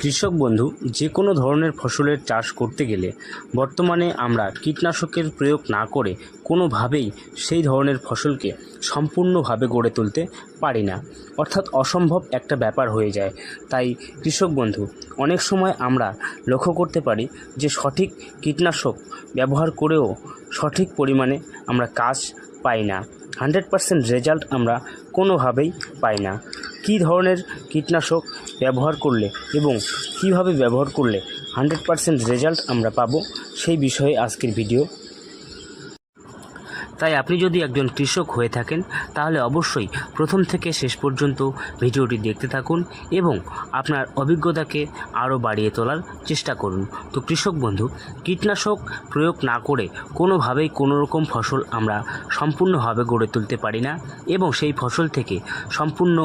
কৃষক বন্ধু, যে কোনো ধরনের ফসলের চাষ করতে গেলে বর্তমানে আমরা কীটনাশকের প্রয়োগ না করে কোনোভাবেই সেই ধরনের ফসলকে সম্পূর্ণভাবে গড়ে তুলতে পারি না। অর্থাৎ অসম্ভব একটা ব্যাপার হয়ে যায়। তাই কৃষক বন্ধু, অনেক সময় আমরা লক্ষ্য করতে পারি যে সঠিক কীটনাশক ব্যবহার করেও সঠিক পরিমাণে আমরা কাজ পাই না। হান্ড্রেড পারসেন্ট রেজাল্ট আমরা কোনোভাবেই পাই না। কী ধরনের কীটনাশক ব্যবহার করলে এবং কীভাবে ব্যবহার করলে হান্ড্রেড পারসেন্ট রেজাল্ট আমরা পাবো সেই বিষয়ে আজকের ভিডিও তাই আপনি যদি একজন কৃষক হয়ে থাকেন, তাহলে অবশ্যই প্রথম থেকে শেষ পর্যন্ত ভিডিওটি দেখতে থাকুন এবং আপনার অভিজ্ঞতাকে আরও বাড়িয়ে তোলার চেষ্টা করুন। তো কৃষক বন্ধু, কীটনাশক প্রয়োগ না করে কোনোভাবেই কোনো রকম ফসল আমরা সম্পূর্ণভাবে গড়ে তুলতে পারি না এবং সেই ফসল থেকে সম্পূর্ণ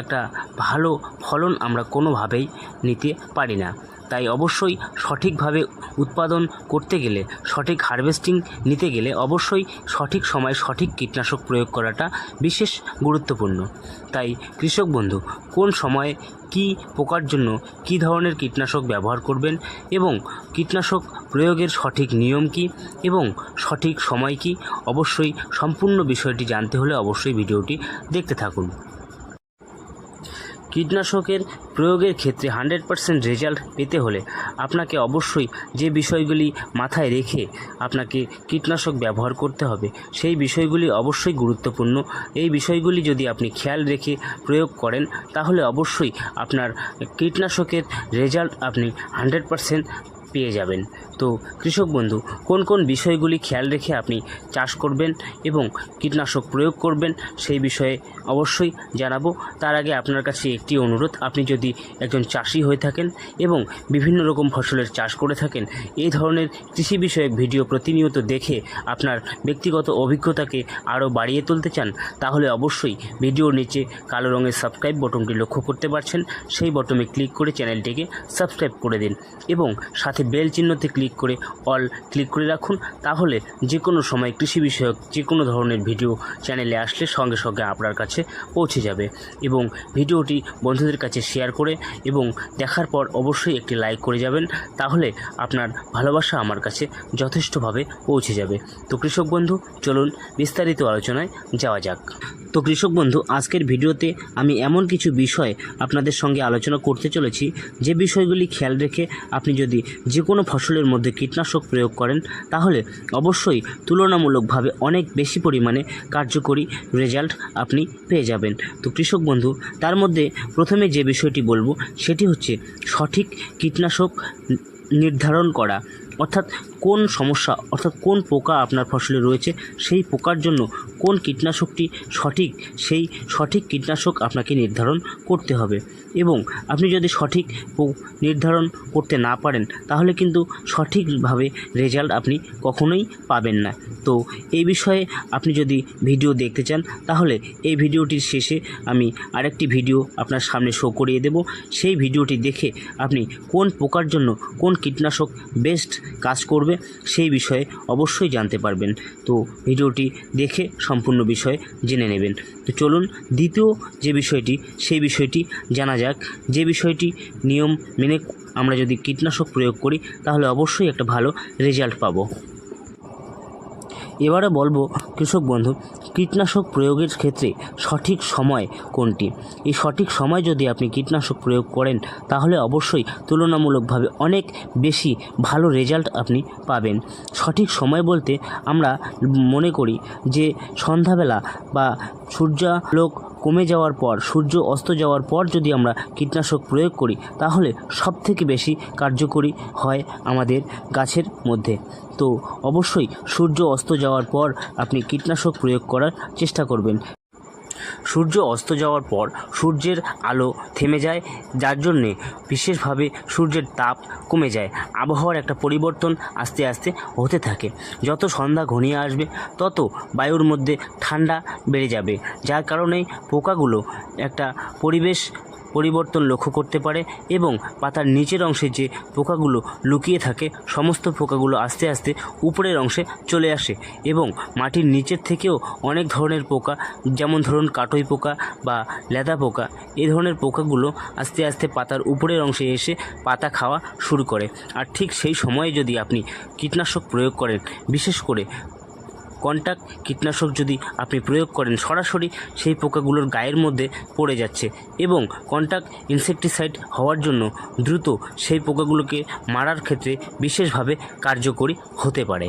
একটা ভালো ফলন আমরা কোনোভাবেই নিতে পারি না। তাই অবশ্যই সঠিকভাবে উৎপাদন করতে গেলে, সঠিক হারভেস্টিং নিতে গেলে অবশ্যই সঠিক সময়ে সঠিক কীটনাশক প্রয়োগ করাটা বিশেষ গুরুত্বপূর্ণ। তাই কৃষক বন্ধু, কোন সময়ে কী পোকার জন্য কী ধরনের কীটনাশক ব্যবহার করবেন এবং কীটনাশক প্রয়োগের সঠিক নিয়ম কী এবং সঠিক সময় কী, অবশ্যই সম্পূর্ণ বিষয়টি জানতে হলে অবশ্যই ভিডিওটি দেখতে থাকুন। কীটনাশকের প্রয়োগের ক্ষেত্রে হান্ড্রেড পারসেন্ট রেজাল্ট পেতে হলে আপনাকে অবশ্যই যে বিষয়গুলি মাথায় রেখে আপনাকে কীটনাশক ব্যবহার করতে হবে, সেই বিষয়গুলি অবশ্যই গুরুত্বপূর্ণ। এই বিষয়গুলি যদি আপনি খেয়াল রেখে প্রয়োগ করেন, তাহলে অবশ্যই আপনার কীটনাশকের রেজাল্ট আপনি হান্ড্রেড পারসেন্ট পেয়ে যাবেন। তো কৃষক বন্ধু, কোন কোন বিষয়গুলি খেয়াল রেখে আপনি চাষ করবেন এবং কীটনাশক প্রয়োগ করবেন সেই বিষয়ে অবশ্যই জানাব। তার আগে আপনার কাছে একটি অনুরোধ, আপনি যদি একজন চাষি হয়ে থাকেন এবং বিভিন্ন রকম ফসলের চাষ করে থাকেন, এই ধরনের কৃষি বিষয়ক ভিডিও প্রতিনিয়ত দেখে আপনার ব্যক্তিগত অভিজ্ঞতাকে আরও বাড়িয়ে তুলতে চান, তাহলে অবশ্যই ভিডিওর নিচে কালো রঙের সাবস্ক্রাইব বটনটি লক্ষ্য করতে পারছেন। সেই বটনে ক্লিক করে চ্যানেলটিকে সাবস্ক্রাইব করে দিন এবং সাথে বেল চিহ্নতে ক্লিক করে অল ক্লিক করে রাখুন। তাহলে যে কোনো সময় কৃষি বিষয়ক যে কোনো ধরনের ভিডিও চ্যানেলে আসলে সঙ্গে সঙ্গে আপনার কাছে পৌঁছে যাবে এবং ভিডিওটি বন্ধুদের কাছে শেয়ার করে এবং দেখার পর অবশ্যই একটি লাইক করে যাবেন। তাহলে আপনার ভালোবাসা আমার কাছে যথেষ্টভাবে পৌঁছে যাবে। তো কৃষক বন্ধু, চলুন বিস্তারিত আলোচনায় যাওয়া যাক। তো কৃষক বন্ধু, আজকের ভিডিওতে আমি এমন কিছু বিষয় আপনাদের সঙ্গে আলোচনা করতে চলেছি। যে বিষয়গুলি খেয়াল রেখে আপনি যদি যে কোনো ফসলের মধ্যে কীটনাশক প্রয়োগ করেন, তাহলে অবশ্যই তুলনামূলকভাবে অনেক বেশি পরিমাণে কার্যকরী রেজাল্ট আপনি পেয়ে যাবেন। তো কৃষক বন্ধু, তার মধ্যে প্রথমে যে বিষয়টি বলব, সেটি হচ্ছে সঠিক কীটনাশক নির্ধারণ করা। অর্থাৎ কোন সমস্যা, অর্থাৎ কোন পোকা আপনার ফসলে রয়েছে, সেই পোকার জন্য কোন কীটনাশকটি সঠিক, সেই সঠিক কীটনাশক আপনাকে নির্ধারণ করতে হবে। এবং আপনি যদি সঠিক নির্ধারণ করতে না পারেন, তাহলে কিন্তু সঠিকভাবে রেজাল্ট আপনি কখনোই পাবেন না। তো এই বিষয়ে আপনি যদি ভিডিও দেখতে চান, তাহলে এই ভিডিওটির শেষে আমি আরেকটি ভিডিও আপনার সামনে শো করিয়ে দেব। সেই ভিডিওটি দেখে আপনি কোন পোকার জন্য কোন কীটনাশক বেস্ট কাজ করবে, সেই বিষয়ে অবশ্যই জানতে পারবেন। তো ভিডিওটি দেখে সম্পূর্ণ বিষয় জেনে নেবেন। তো চলুন, দ্বিতীয় যে বিষয়টি, সেই বিষয়টি জানা যাক। যে বিষয়টি নিয়ম মেনে আমরা যদি কীটনাশক প্রয়োগ করি, তাহলে অবশ্যই একটা ভালো রেজাল্ট পাবো। এবারে বলব, কৃষক বন্ধু, কীটনাশক প্রয়োগের ক্ষেত্রে সঠিক সময় কোনটি? এই সঠিক সময় যদি আপনি কীটনাশক প্রয়োগ করেন, তাহলে অবশ্যই তুলনামূলকভাবে অনেক বেশি ভালো রেজাল্ট আপনি পাবেন। সঠিক সময় বলতে আমরা মনে করি যে সন্ধ্যাবেলা বা সূর্যালোক কমে যাওয়ার পর, সূর্য অস্ত যাওয়ার পর যদি আমরা কীটনাশক প্রয়োগ করি, তাহলে সব থেকে বেশি কার্যকরী হয় আমাদের গাছের মধ্যে। তো অবশ্যই সূর্য অস্ত যাওয়ার পর আপনি কীটনাশক প্রয়োগ করার চেষ্টা করবেন। সূর্য অস্ত যাওয়ার পর সূর্যের আলো থেমে যায়, যার জন্যে বিশেষভাবে সূর্যের তাপ কমে যায়। আবহাওয়ার একটা পরিবর্তন আস্তে আস্তে হতে থাকে। যত সন্ধ্যা ঘনিয়ে আসবে, তত বায়ুর মধ্যে ঠান্ডা বেড়ে যাবে, যার কারণে পোকাগুলো একটা পরিবেশ পরিবর্তন লক্ষ্য করতে পারে এবং পাতার নিচের অংশে যে পোকাগুলো লুকিয়ে থাকে, সমস্ত পোকাগুলো আস্তে আস্তে উপরের অংশে চলে আসে এবং মাটির নিচের থেকেও অনেক ধরনের পোকা, যেমন ধরুন কাটই পোকা বা লেদা পোকা এই ধরনের পোকাগুলো আস্তে আস্তে পাতার উপরের অংশে এসে পাতা খাওয়া শুরু করে। আর ঠিক সেই সময়ে যদি আপনি কীটনাশক প্রয়োগ করেন, বিশেষ করে কন্টাক্ট কীটনাশক যদি আপনি প্রয়োগ করেন সরাসরি, সেই পোকাগুলোর গায়ের মধ্যে পড়ে যাচ্ছে এবং কন্টাক্ট ইনসেকটিসাইড হওয়ার জন্য দ্রুত সেই পোকাগুলোকে মারার ক্ষেত্রে বিশেষভাবে কার্যকরী হতে পারে।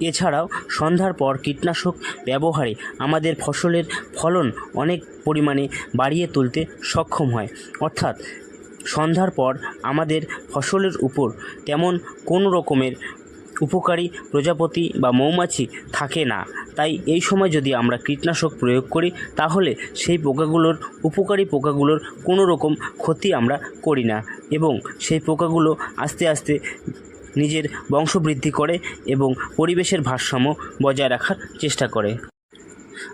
এছাড়াও, সন্ধ্যার পর কীটনাশক ব্যবহারে আমাদের ফসলের ফলন অনেক পরিমাণে বাড়িয়ে তুলতে সক্ষম হয়। অর্থাৎ, সন্ধ্যার পর আমাদের ফসলের উপর তেমন কোনো রকমের উপকারী প্রজাপতি বা মৌমাছি থাকে না। তাই এই সময় যদি আমরা কীটনাশক প্রয়োগ করি, তাহলে সেই পোকাগুলোর, উপকারী পোকাগুলোর কোনো রকম ক্ষতি আমরা করি না এবং সেই পোকাগুলো আস্তে আস্তে নিজের বংশবৃদ্ধি করে এবং পরিবেশের ভারসাম্য বজায় রাখার চেষ্টা করে।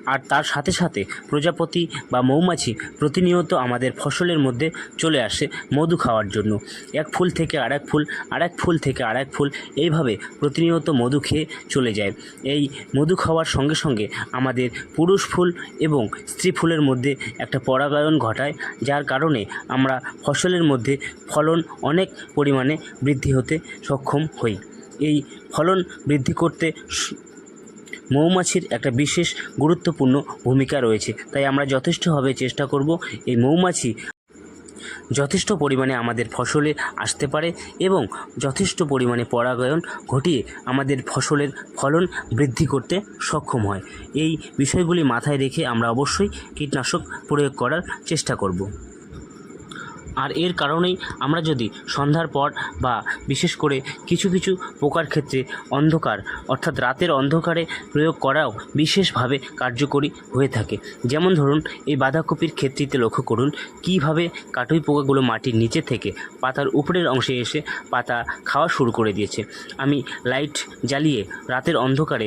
আর তার সাথে সাথে প্রজাপতি বা মৌমাছি প্রতিনিয়ত আমাদের ফসলের মধ্যে চলে আসে মধু খাওয়ার জন্য। এক ফুল থেকে আরেক ফুল আরেক ফুল থেকে আরেক ফুল এইভাবে প্রতিনিয়ত মধু খেয়ে চলে যায়। এই মধু খাওয়ার সঙ্গে সঙ্গে আমাদের পুরুষ ফুল এবং স্ত্রী ফুলের মধ্যে একটা পরাগায়ন ঘটায়, যার কারণে আমরা ফসলের মধ্যে ফলন অনেক পরিমাণে বৃদ্ধি হতে সক্ষম হই। এই ফলন বৃদ্ধি করতে মৌমাছির একটা বিশেষ গুরুত্বপূর্ণ ভূমিকা রয়েছে। তাই আমরা যথেষ্টভাবে চেষ্টা করব এই মৌমাছি যথেষ্ট পরিমাণে আমাদের ফসলে আসতে পারে এবং যথেষ্ট পরিমাণে পরাগায়ন ঘটিয়ে আমাদের ফসলের ফলন বৃদ্ধি করতে সক্ষম হয়। এই বিষয়গুলি মাথায় রেখে আমরা অবশ্যই কীটনাশক প্রয়োগ করার চেষ্টা করব। আর এর কারণেই আমরা যদি সন্ধ্যার পর বা বিশেষ করে কিছু কিছু পোকার ক্ষেত্রে অন্ধকার, অর্থাৎ রাতের অন্ধকারে প্রয়োগ করাও বিশেষভাবে কার্যকরী হয়ে থাকে। যেমন ধরুন, এই বাঁধাকপির ক্ষেত্রিতে লক্ষ্য করুন, কীভাবে কাটুই পোকাগুলো মাটির নিচে থেকে পাতার উপরের অংশে এসে পাতা খাওয়া শুরু করে দিয়েছে। আমি লাইট জ্বালিয়ে রাতের অন্ধকারে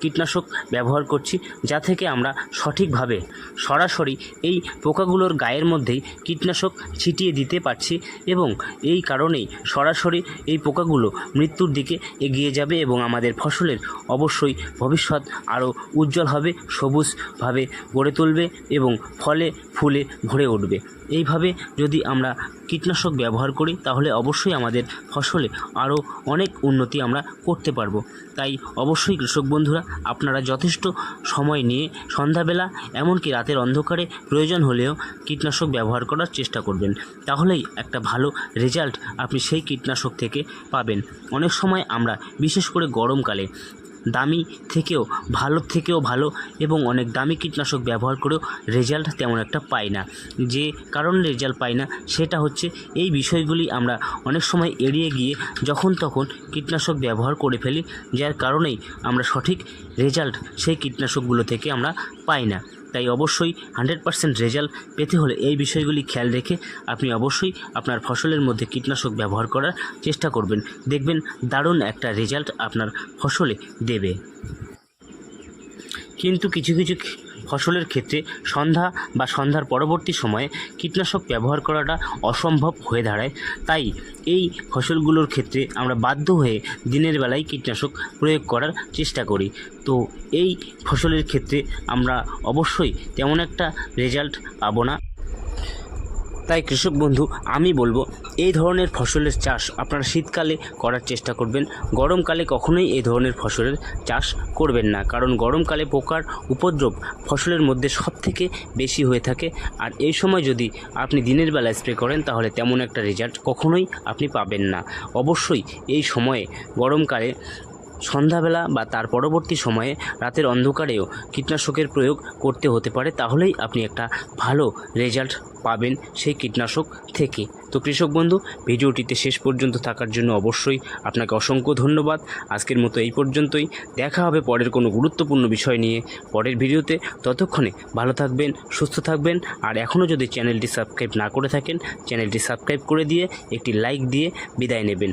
কীটনাশক ব্যবহার করছি, যা থেকে আমরা সঠিকভাবে সরাসরি এই পোকাগুলোর গায়ের মধ্যেই কীটনাশক ছিটিয়ে দিতে পারছি এবং এই কারণেই সরাসরি এই পোকাগুলো মৃত্যুর দিকে এগিয়ে যাবে এবং আমাদের ফসলের অবশ্যই ভবিষ্যৎ আরও উজ্জ্বল হবে, সবুজভাবে গড়ে তুলবে এবং ফলে ফুলে ভরে উঠবে। এইভাবে যদি আমরা কীটনাশক ব্যবহার করি, তাহলে অবশ্যই আমাদের ফসলে আরও অনেক উন্নতি আমরা করতে পারব। তাই অবশ্যই কৃষক বন্ধুরা, আপনারা যথেষ্ট সময় নিয়ে সন্ধ্যাবেলা, এমনকি রাতের অন্ধকারে প্রয়োজন হলেও কীটনাশক ব্যবহার করার চেষ্টা করবেন। তাহলেই একটা ভালো রেজাল্ট আপনি সেই কীটনাশক থেকে পাবেন। অনেক সময় আমরা, বিশেষ করে গরমকালে দামি থেকেও ভালো থেকেও ভালো এবং অনেক দামি কীটনাশক ব্যবহার করেও রেজাল্ট তেমন একটা পাই না। যে কারণে রেজাল্ট পাই না, সেটা হচ্ছে এই বিষয়গুলি আমরা অনেক সময় এড়িয়ে গিয়ে যখন তখন কীটনাশক ব্যবহার করে ফেলি, যার কারণেই আমরা সঠিক রেজাল্ট সেই কীটনাশকগুলো থেকে আমরা পাই না। তাই অবশ্যই হান্ড্রেড পার্সেন্ট রেজাল্ট পেতে হলে এই বিষয়গুলি খেয়াল রেখে আপনি অবশ্যই আপনার ফসলের মধ্যে কীটনাশক ব্যবহার করার চেষ্টা করবেন। দেখবেন দারুণ একটা রেজাল্ট আপনার ফসলে দেবে। কিন্তু কিছু কিছু ফসলের ক্ষেত্রে সন্ধ্যা বা সন্ধ্যার পরবর্তী সময়ে কীটনাশক ব্যবহার করাটা অসম্ভব হয়ে দাঁড়ায়। তাই এই ফসলগুলোর ক্ষেত্রে আমরা বাধ্য হয়ে দিনের বেলায় কীটনাশক প্রয়োগ করার চেষ্টা করি। তো এই ফসলের ক্ষেত্রে আমরা অবশ্যই তেমন একটা রেজাল্ট পাবো না। তাই কৃষক বন্ধু, আমি বলব, এই ধরনের ফসলের চাষ আপনারা শীতকালে করার চেষ্টা করবেন। গরমকালে কখনোই এই ধরনের ফসলের চাষ করবেন না। কারণ গরমকালে পোকার উপদ্রব ফসলের মধ্যে সব থেকে বেশি হয়ে থাকে। আর এই সময় যদি আপনি দিনের বেলা স্প্রে করেন, তাহলে তেমন একটা রেজাল্ট কখনোই আপনি পাবেন না। অবশ্যই এই সময়ে গরমকালে সন্ধ্যাবেলা বা তার পরবর্তী সময়ে রাতের অন্ধকারেও কীটনাশকের প্রয়োগ করতে হতে পারে, তাহলেই আপনি একটা ভালো রেজাল্ট পাবেন সেই কীটনাশক থেকে। তো কৃষক বন্ধু, ভিডিওটিতে শেষ পর্যন্ত থাকার জন্য অবশ্যই আপনাকে অসংখ্য ধন্যবাদ। আজকের মতো এই পর্যন্তই। দেখা হবে পরের কোনো গুরুত্বপূর্ণ বিষয় নিয়ে। পরের ভিডিওতে ততক্ষণে ভালো থাকবেন, সুস্থ থাকবেন। আর এখনও যদি চ্যানেলটি সাবস্ক্রাইব না করে থাকেন, চ্যানেলটি সাবস্ক্রাইব করে দিয়ে একটি লাইক দিয়ে বিদায় নেবেন।